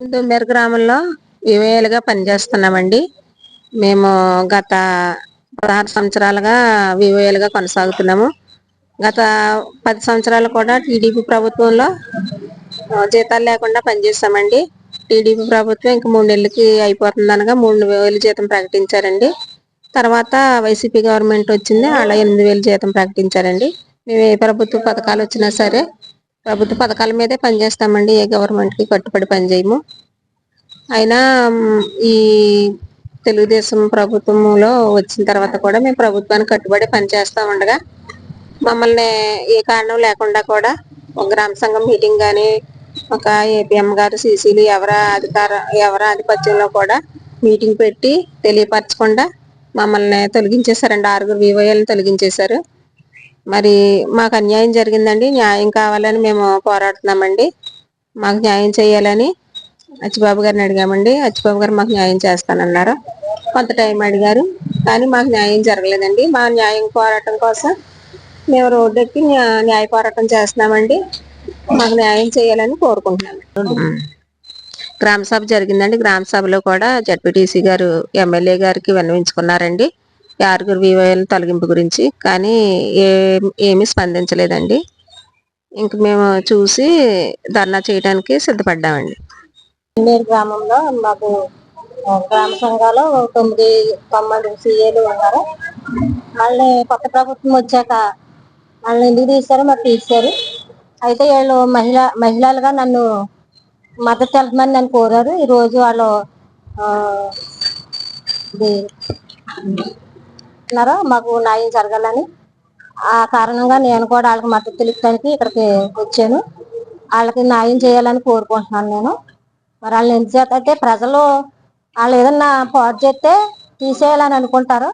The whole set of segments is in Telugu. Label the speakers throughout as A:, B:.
A: దుమ్మెర గ్రామంలో వివేలుగా పనిచేస్తున్నామండి. మేము గత పదహారు సంవత్సరాలుగా వివేలుగా కొనసాగుతున్నాము. గత పది సంవత్సరాలు కూడా టీడీపీ ప్రభుత్వంలో జీతాలు లేకుండా పనిచేస్తామండి. టీడీపీ ప్రభుత్వం ఇంకా మూడు నెలలకి అయిపోతుంది అనగా మూడు వేలు జీతం ప్రకటించారండి. తర్వాత వైసీపీ గవర్నమెంట్ వచ్చింది అలా ఎనిమిది వేలు జీతం ప్రకటించారండి. మేము ఏ ప్రభుత్వ పథకాలు వచ్చినా సరే ప్రభుత్వ పథకాల మీదే పనిచేస్తామండి. ఏ గవర్నమెంట్కి కట్టుబడి పనిచేయము అయినా ఈ తెలుగుదేశం ప్రభుత్వంలో వచ్చిన తర్వాత కూడా మేము ప్రభుత్వానికి కట్టుబడి పనిచేస్తా ఉండగా మమ్మల్ని ఏ కారణం లేకుండా కూడా ఒక గ్రామ సంఘం మీటింగ్ కానీ ఒక ఏపీఎం గారు సీసీలు ఎవర అధికార ఎవర ఆధిపత్యంలో కూడా మీటింగ్ పెట్టి తెలియపరచకుండా మమ్మల్ని తొలగించేశారండి. ఆరుగురు వివోఏలను తొలగించేశారు. మరి మాకు అన్యాయం జరిగిందండి. న్యాయం కావాలని మేము పోరాడుతున్నామండి. మాకు న్యాయం చేయాలని అచ్చిబాబు గారిని అడిగామండి. అచ్చిబాబు గారు మాకు న్యాయం చేస్తానన్నారు? కొంత టైం అడిగారు. కానీ మాకు న్యాయం జరగలేదండి. మా న్యాయం పోరాటం కోసం మేము రోడ్డు ఎక్కి న్యాయ పోరాటం చేస్తున్నామండి. మాకు న్యాయం చేయాలని కోరుకుంటున్నాను గ్రామ సభ జరిగిందండి. గ్రామ సభలో కూడా జడ్పీటీసీ గారు ఎమ్మెల్యే గారికి విన్నవించుకున్నారండి. ఈ ఆరుగురు తొలగింపు గురించి. కానీ ఏ ఏమీ స్పందించలేదండి. ఇంక మేము చూసి ధర్నా చేయడానికి సిద్ధపడ్డామండి.
B: మీరు గ్రామంలో మాకు గ్రామ సంఘాలు తొమ్మిది తొమ్మిది సీఏలు ఉన్నారు. వాళ్ళని కొత్త ప్రభుత్వం వచ్చాక వాళ్ళని ఎందుకు తీశారు? మరి తీశారు. అయితే వీళ్ళు మహిళ మహిళలుగా నన్ను మద్దతు తెలపమని నన్ను కోరారు. ఈరోజు వాళ్ళు ఆ, మాకు న్యాయం జరగాలని? ఆ కారణంగా నేను కూడా వాళ్ళకి మద్దతు తెలుపడానికి ఇక్కడికి వచ్చాను. వాళ్ళకి న్యాయం చేయాలని కోరుకుంటున్నాను నేను. మరి వాళ్ళని ఎంత చేత అయితే ప్రజలు వాళ్ళు ఏదన్నా పాటు చేస్తే తీసేయాలని అనుకుంటారు.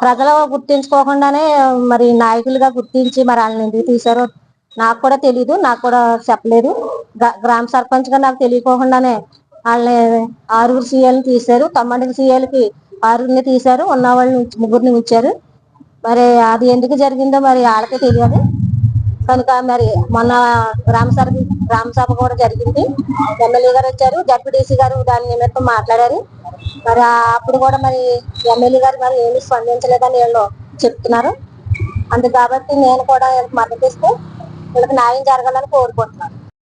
B: ప్రజలు గుర్తించుకోకుండానే మరి నాయకులుగా గుర్తించి మరి వాళ్ళని ఎందుకు తీశారో నాకు కూడా తెలీదు నాకు కూడా చెప్పలేదు. గ్రా- గ్రామ సర్పంచ్గా నాకు తెలియకోకుండానే వాళ్ళని ఆరుగురు సీఎల్ని తీశారు. తొమ్మిది సీఎల్కి ఆరుగురిని తీశారు ఉన్న వాళ్ళని ముగ్గురిని ఉంచారు మరి అది ఎందుకు జరిగిందో మరి వాళ్ళకే తెలియదు. కనుక మరి మొన్న గ్రామ సభ సభ కూడా జరిగింది. ఎమ్మెల్యే గారు వచ్చారు జడ్పీటీసీ గారు దాని నిమిత్తం మాట్లాడారు. మరి అప్పుడు కూడా మరి ఎమ్మెల్యే గారు మరి ఏమి స్పందించలేదని వీళ్ళు చెప్తున్నారు. అందు కాబట్టి నేను కూడా మద్దతు ఇస్తే వీళ్ళకి న్యాయం జరగాలని కోరుకుంటున్నాను.